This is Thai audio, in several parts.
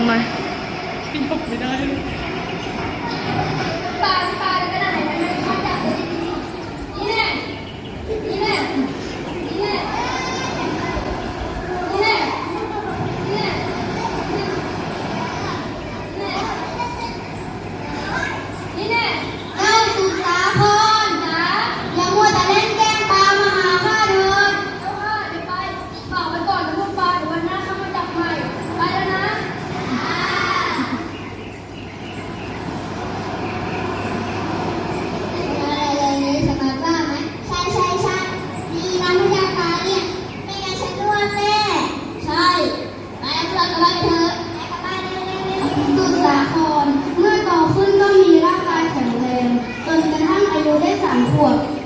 买我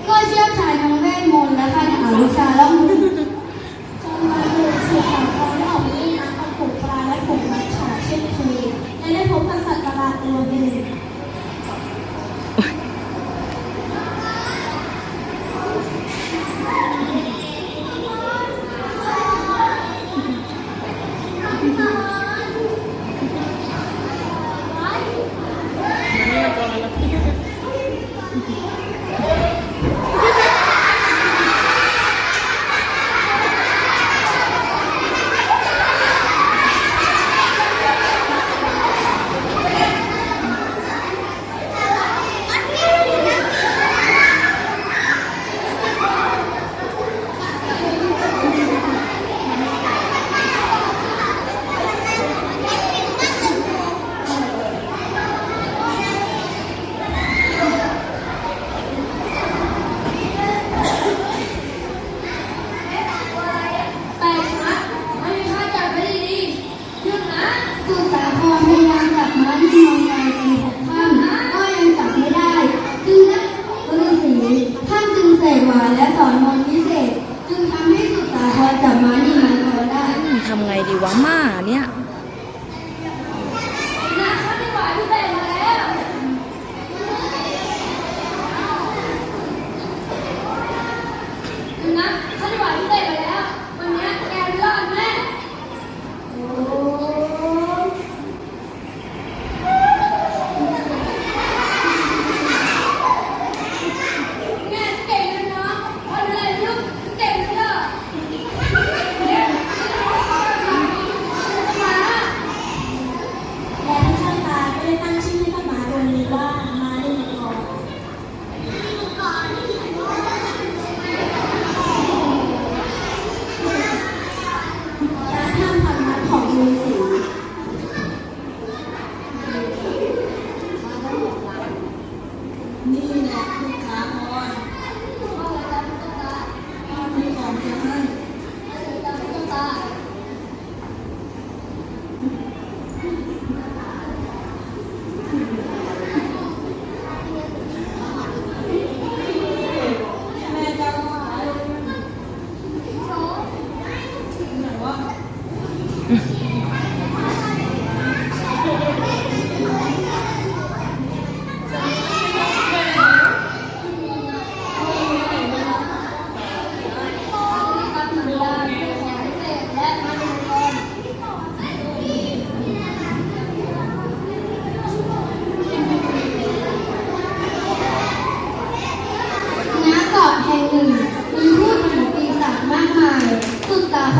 ทำไงดีวะม่าเนี่ย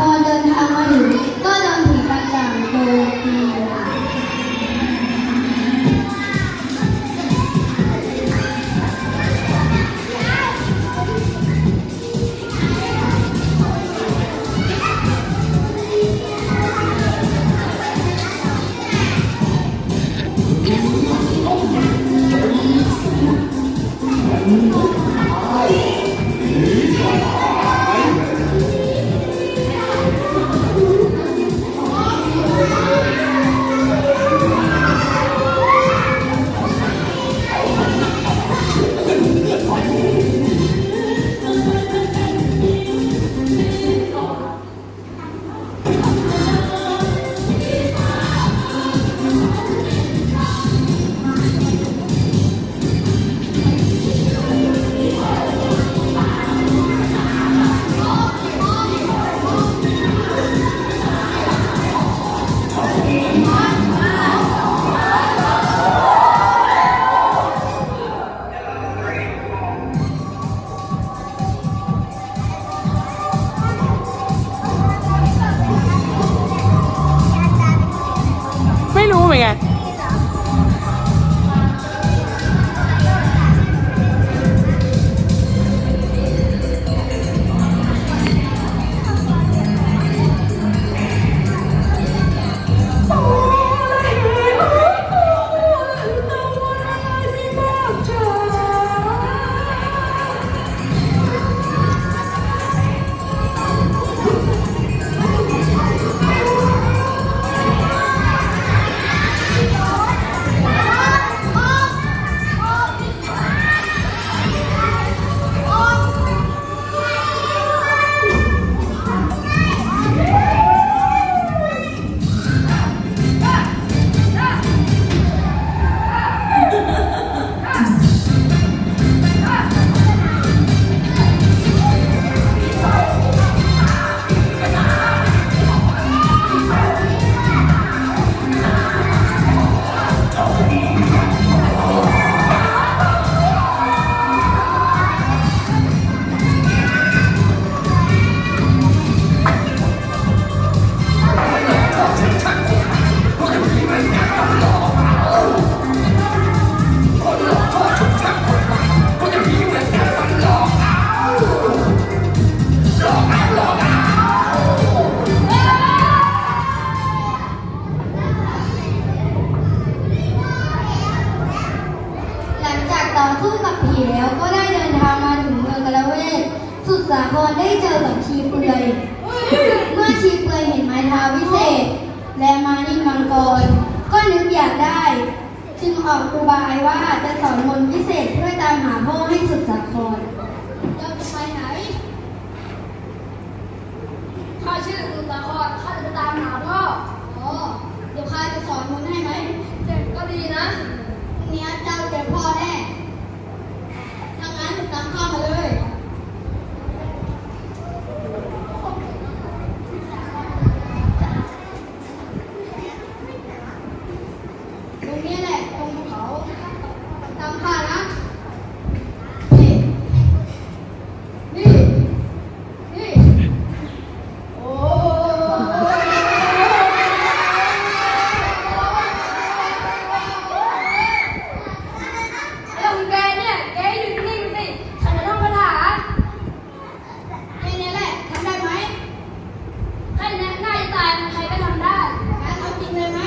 Ramadan ออกอุบายว่าจะสอนมนต์พิเศษเพื่อตามหาพ่อให้สุดสาครเจ้าจะไปไหน ข้าชื่อสุสาครข้าจะไปตามหาพ่ออ๋อเดี๋ยวข้าจะสอนมนต์ให้ไหมเด็กก็ดีนะพรุ่งนี้เจ้าเจอพ่อแน่ถ้างั้นตามข้ามาเลย ตรงนี้แหละตรงภูเขาตามข้านะ นี่ นี่ นี่ โอ้เรื่องของแกเนี่ย แกอยู่นิ่งๆสิฉันจะท่องคาถา แค่นี้แหละทำได้ไหม แค่นี้น่าจะตายใครก็ทำได้ งั้นเอาจริงเลยไหม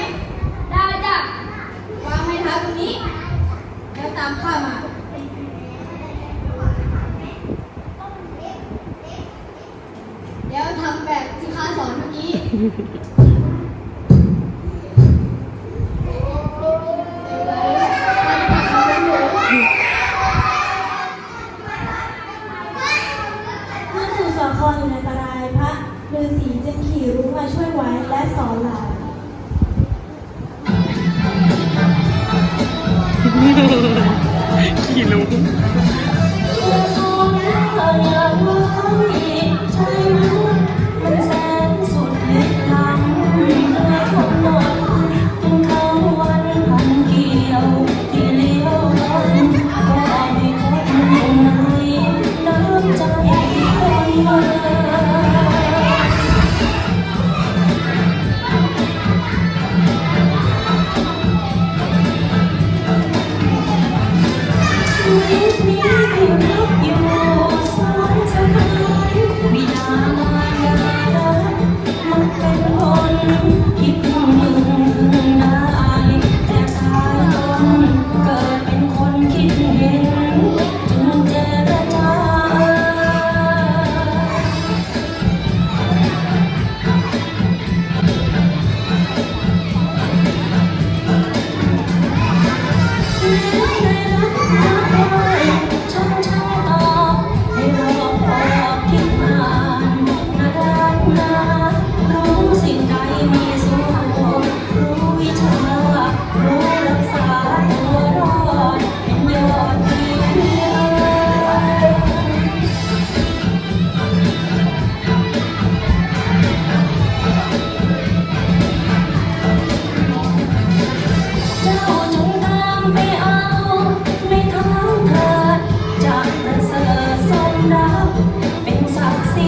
ได้จ้ะ วางไม้เท้าตรงนี้ แล้วตามข้ามา เดี๋ยวทำแบบที่ข้าสอนเมื่อกี้ เมื่อสู่สา ครอยู่ในอันตรายพระฤาษีจึงขี่รุ้งมาช่วยไว้และสอนหลานขี่ลุงเมื่อมองหน้าอย่าง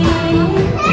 Thank you.